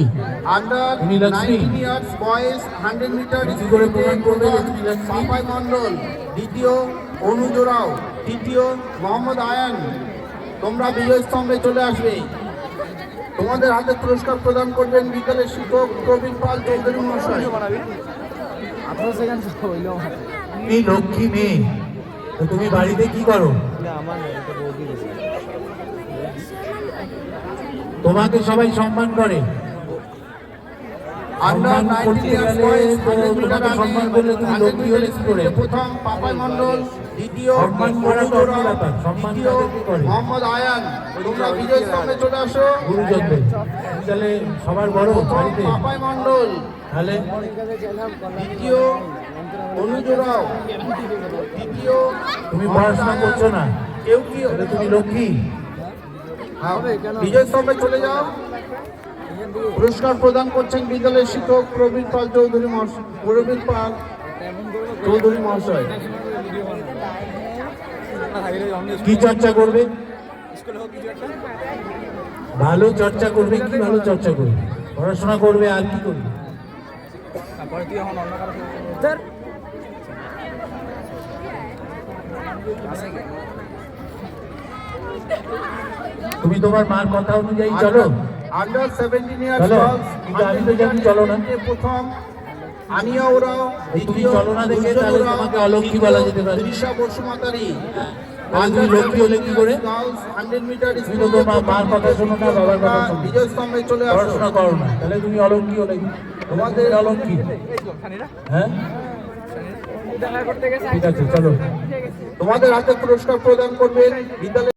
Lakshmi? Under Lakshmi. 19 years boys 100 metre কি করে প্রমাণ করবে লক্ষ্মী? দ্বিতীয় অনুজোরাও তৃতীয় মোহাম্মদ আয়ান। তোমরা বিজয় স্তম্ভে চলে আসবে। তোমাদের হাতে পুরস্কার প্রদান করবেন বিদ্যালয়ের শিক্ষক প্রবীণ পাল চৌধুরী মহাশয়। তুমি লক্ষ্মী মেয়ে। তো তুমি বাড়িতে কি করো। তোমাকে সবাই সম্মান করে। সম্মান করতে গেলে বয়েজ তো 100 মিটার তোমাকে সম্মান করলে তুমি লক্ষ্মী হলে কি করে? প্রথম পাপাই মণ্ডল দ্বিতীয় সম্মান করা তো অন্য ব্যাপার। সম্মান তাদেরকে করে। মোহাম্মদ আয়ান তোমরা বিজয় স্তম্ভে চলে আসো গুরুজনদের তাহলে সবার বড় বাড়িতে পাপাই মণ্ডল তাহলে দ্বিতীয় তুমি পড়াশোনা করছ না কেউ কি তুমি লক্ষ্মী হ্যাঁ, বিজয় স্তম্ভে চলে যাও পুরস্কার প্রদান করছেন বিদ্যালয়ের শিক্ষক প্রবীণ পাল চৌধুরী মহাশয় প্রবীণ পাল চৌধুরী মহাশয়। কি চর্চা করবে? ভালো চর্চা করবে কি ভালো চর্চা করবে? পড়াশোনা করবে আর কি করবে? তুমি তোমার মার কথা অনুযায়ী চলো। আন্ডার সেভেন্টিন ইয়ার্স চলো। না। প্রথম আনিয়া ওরাও তুমি দ্বিতীয় চলো না দেখে তাহলে তোমাকে বলা যেতে পারে। তৃষা বসুমাতারি। তাহলে তুমি লক্ষ্মী হলে কি করে? হান্ড্রেড মিটার তুমি তো তোমার মার কথা শোনো না, বাবার কথা শোনো। স্তম্ভে চলে পড়াশোনা করো না। তাহলে তুমি হলে তোমাদের অলঙ্কি হ্যাঁ? ঠিক আছে চলো। তোমাদের হাতে পুরস্কার প্রদান করবেন। বিদ্যালয়